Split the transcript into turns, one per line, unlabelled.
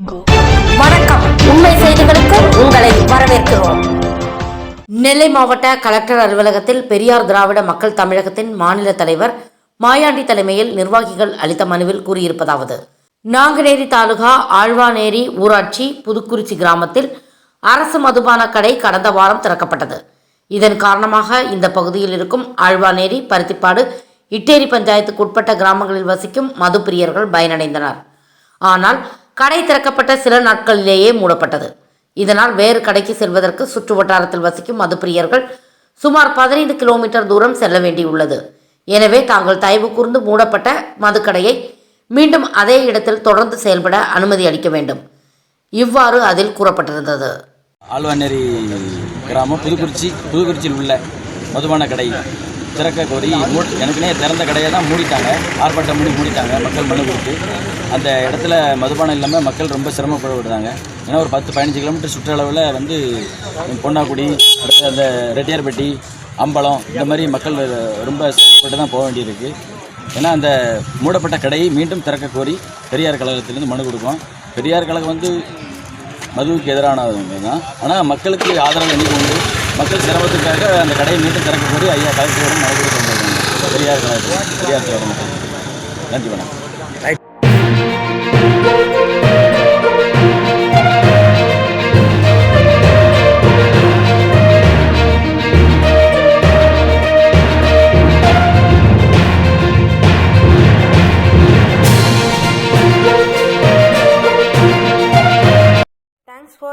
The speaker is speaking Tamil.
வணக்கம். உண்மை செய்திகளுக்கு உங்களை வரவேற்கிறோம். நெல்லை மாவட்ட கலெக்டர் அலுவலகத்தில் பெரியார் திராவிட மக்கள் தமிழகத்தின் மாநில தலைவர் மாயாண்டி தலைமையில் நிர்வாகிகள் அளித்த மனுவில் கூறியிருப்பதாவது நாங்குநேரி தாலுகா ஆழ்வாநேரி ஊராட்சி புதுக்குறிச்சி கிராமத்தில் அரசு மதுபான கடை கடந்த வாரம் திறக்கப்பட்டது. இதன் காரணமாக இந்த பகுதியில் இருக்கும் ஆழ்வாநேரி பருத்திப்பாடு இட்டேரி பஞ்சாயத்துக்கு உட்பட்ட கிராமங்களில் வசிக்கும் மது பிரியர்கள் பயனடைந்தனர். ஆனால் கடை திறக்கப்பட்ட சில நாட்களிலேயே மூடப்பட்டது. இதனால் வேறு கடைக்கு செல்வதற்கு சுற்று வட்டாரத்தில் வசிக்கும் மதுப்பிரியர்கள் சுமார் பதினைந்து கிலோமீட்டர் தூரம் செல்ல வேண்டியுள்ளது. எனவே தாங்கள் தயவு கூர்ந்து மூடப்பட்ட மதுக்கடையை மீண்டும் அதே இடத்தில் தொடர்ந்து செயல்பட அனுமதி அளிக்க வேண்டும். இவ்வாறு அதில் கூறப்பட்டிருந்தது.
ஆழ்வாநேரி கிராமம் புதுக்குறிச்சி புதுக்குறிச்சியில் உள்ள மதுபான கடை. திறக்க கோரி எனக்குனே திறந்த கடையை தான் மூடிட்டாங்க. ஆர்ப்பாட்டம் பண்ணி மூடிட்டாங்க. மக்கள் மனு கொடுத்து. அந்த இடத்துல மதுபானம் இல்லாமல் மக்கள் ரொம்ப சிரமப்பட விடுறாங்க ஏன்னா ஒரு பத்து பதினஞ்சு கிலோமீட்டர் சுற்றளவில் வந்து பொன்னாக்குடி அடுத்து அந்த ரெட்டியார்பட்டி அம்பலம் இந்த மாதிரி மக்கள் ரொம்ப சிரமப்பட்டு தான் போக வேண்டியிருக்கு. ஏன்னா அந்த மூடப்பட்ட கடையை மீண்டும் திறக்க கோரி பெரியார் கழகத்திலேருந்து மனு கொடுக்கும் பெரியார் கழகம் வந்து மதுவுக்கு எதிரானவங்க தான் ஆனால் மக்களுக்கு ஆதரவு என்னைக்கு உண்டு மக்கள் சிரமத்துக்காக அந்த கடையை மீண்டும் திறக்கக்கூடிய ஐயா கலெக்டரோட நடவடிக்கை கொண்டிருக்காங்க பெரியார் கழகத்தில் பெரியார் கழகம் நன்றி வணக்கம்.